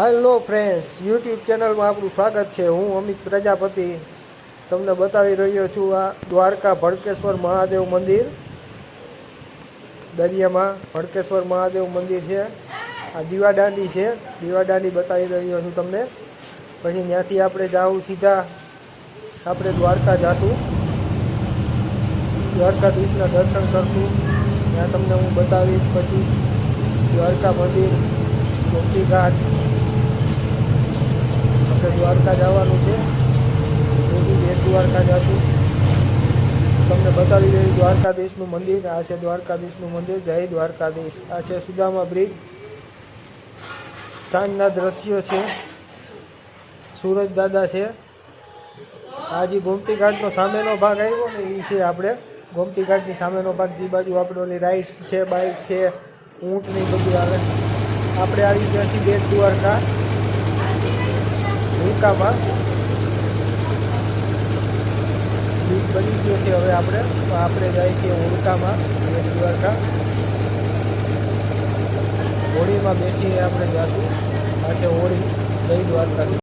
Hello friends YouTube ચેનલમાં આપણું સ્વાગત છે. હું અમિત પ્રજાપતિ. તમને બતાવી રહ્યો છું આ દ્વારકા ભડકેશ્વર મહાદેવ મંદિર. દરિયામાં ભડકેશ્વર મહાદેવ મંદિર છે. આ દીવાદાંડી છે. દીવાદાંડી બતાવી રહ્યો છું તમને. પછી ત્યાંથી આપણે જાઉં સીધા આપણે દ્વારકા જાશું. દ્વારકાધીશના દર્શન કરશું. ત્યાં તમને હું બતાવીશ પછી દ્વારકા મંદિર ગોમતી ઘાટ આપણે દ્વારકા જવાનું છે. બેટ દ્વારકા જશું. તમને બતાવી દઈએ દ્વારકાધીશનું મંદિર, આ છે દ્વારકાધીશનું મંદિર. જય દ્વારકાધીશ. આ છે સુદામા બ્રિજ. સાંજના દ્રશ્યો છે. સુરજ દાદા છે. આ જે ગોમતી ઘાટનો સામેનો ભાગ આવ્યો ને એ છે આપણે. ગોમતી ઘાટની સામેનો ભાગ, જે બાજુ આપણે ઓલી રાઈડ્સ છે બાઇક છે, ઊંટની બધું આવે આપણે આવી ગયા બેટ દ્વારકા. હુંકામાં બીજ બની ગયો છે હવે આપણે. આપણે જાય છીએ હોડકામાં બેટ દ્વારકા હોળીમાં બેસીને આપણે જાશું. આ હોળી, જય દ્વારકા